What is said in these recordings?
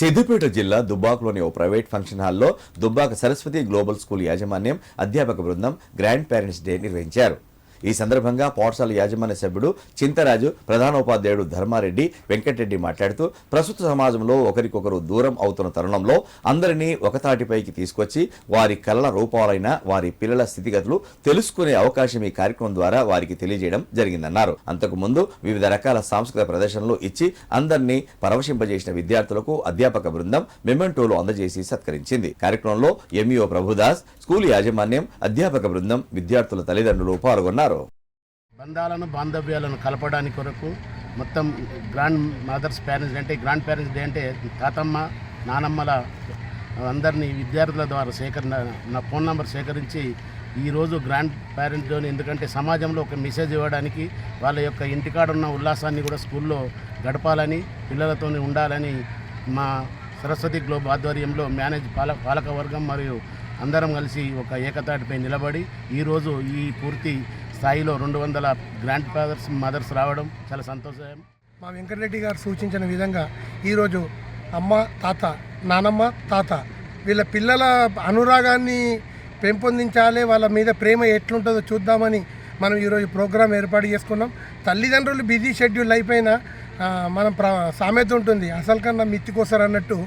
సిద్దిపేట జిల్లా దుబ్బాకలోని ఓ private function హాల్లో Dubbaka Saraswati global school యాజమాన్యం అధ్యాపక బృందం గ్రాండ్ పేరెంట్స్ డే నిర్వహించారు. ఈ సందర్భంగా పాఠశాల యాజమాన్య సభ్యుడు చింతరాజు ప్రధానోపాధ్యాయుడు ధర్మారెడ్డి వెంకటరెడ్డి మాట్లాడుతూ ప్రస్తుత సమాజంలో ఒకరికొకరు దూరం అవుతున్న తరుణంలో అందరినీ ఒకతాటిపైకి తీసుకొచ్చి వారి కళల రూపాలైన వారి పిల్లల స్థితిగతులు తెలుసుకునే అవకాశం ఈ కార్యక్రమం ద్వారా వారికి తెలియజేయడం జరిగిందన్నారు. అంతకుముందు వివిధ రకాల సాంస్కృతిక ప్రదర్శనలు ఇచ్చి అందరినీ పరవశింపజేసిన విద్యార్థులకు అధ్యాపక బృందం మెమెంటోలు అందజేసి సత్కరించింది. కార్యక్రమంలో ఎంఈఓ ప్రభుదాస్ స్కూల్ యాజమాన్యం అధ్యాపక బృందం విద్యార్థుల తల్లిదండ్రులు పాల్గొన్నారు. బంధాలను బాంధవ్యాలను కలపడానికి కొరకు మొత్తం గ్రాండ్ మదర్స్ పేరెంట్స్ అంటే గ్రాండ్ పేరెంట్స్ డే అంటే తాతమ్మ నానమ్మల అందరినీ విద్యార్థుల ద్వారా సేకరణ నా ఫోన్ నెంబర్ సేకరించి ఈరోజు గ్రాండ్ పేరెంట్స్ డేని ఎందుకంటే సమాజంలో ఒక మెసేజ్ ఇవ్వడానికి వాళ్ళ యొక్క ఇంటికాడ ఉన్న ఉల్లాసాన్ని కూడా స్కూల్లో గడపాలని పిల్లలతో ఉండాలని మా సరస్వతి గ్లోబ్ ఆధ్వర్యంలో మేనేజ్ పాలక పాలక వర్గం మరియు అందరం కలిసి ఒక ఏకతాటిపై నిలబడి ఈరోజు ఈ పూర్తి స్థాయిలో రెండు వందల గ్రాండ్ ఫాదర్స్ మదర్స్ రావడం చాలా సంతోషం మా వెంకటరెడ్డి గారు సూచించిన విధంగా ఈరోజు అమ్మ తాత నానమ్మ తాత వీళ్ళ పిల్లల అనురాగాన్ని పెంపొందించాలి వాళ్ళ మీద ప్రేమ ఎట్లుంటుందో చూద్దామని మనం ఈరోజు ప్రోగ్రాం ఏర్పాటు చేసుకున్నాం. తల్లిదండ్రులు బిజీ షెడ్యూల్ అయిపోయినా మనం ప్ర సామెత ఉంటుంది అసలు కన్నా మిత్తికోసారు అన్నట్టు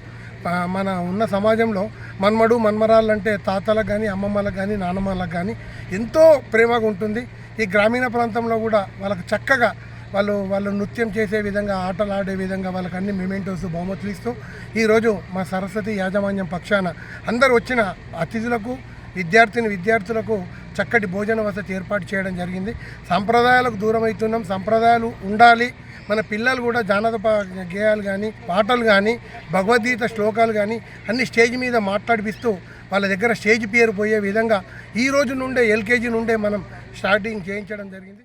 మన ఉన్న సమాజంలో మన్మడు మన్మరాళ్ళు అంటే తాతలకు కానీ అమ్మమ్మలకు కానీ నానమ్మలకు కానీ ఎంతో ప్రేమగా ఉంటుంది. ఈ గ్రామీణ ప్రాంతంలో కూడా వాళ్ళకు చక్కగా వాళ్ళు వాళ్ళు నృత్యం చేసే విధంగా ఆటలు ఆడే విధంగా వాళ్ళకి అన్ని మెమెంటోస్ బహుమతులు ఇస్తూ ఈరోజు మా సరస్వతి యాజమాన్యం పక్షాన అందరు వచ్చిన అతిథులకు విద్యార్థిని విద్యార్థులకు చక్కటి భోజన వసతి ఏర్పాటు చేయడం జరిగింది. సంప్రదాయాలకు దూరం అవుతున్నాం. సంప్రదాయాలు ఉండాలి. మన పిల్లలు కూడా జానపద గేయాలు కానీ పాటలు కానీ భగవద్గీత శ్లోకాలు కానీ అన్ని స్టేజ్ మీద మాట్లాడిపిస్తూ వాళ్ళ దగ్గర స్టేజ్ పేరు పోయే విధంగా ఈ రోజు నుండే ఎల్కేజీ నుండే మనం స్టార్టింగ్ చేయించడం జరిగింది.